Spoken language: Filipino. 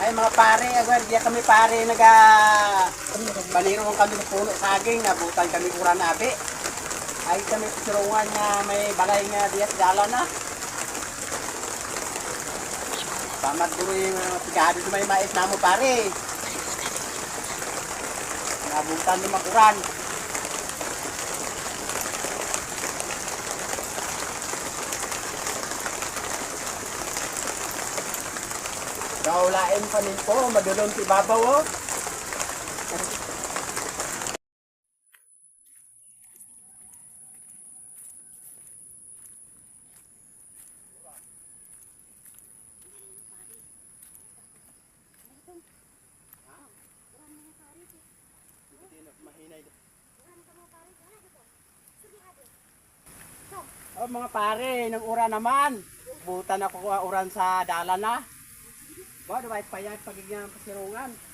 Ay mga pare, agad diya kami pare naga baliro kami sa puno saging nabutan kami kuran abi. Ay kami surungan nga may balay nga diya sa dala na. Pamat duro yung uh, pigado may mais namo pare. Nabutan ni makuran. Kaulain pa nin po, madulong si Babaw oh. Oh, mga pare, ng ura naman. Butan ako uh, uran sa dala na. Ba, diba payag pagiging pasirungan.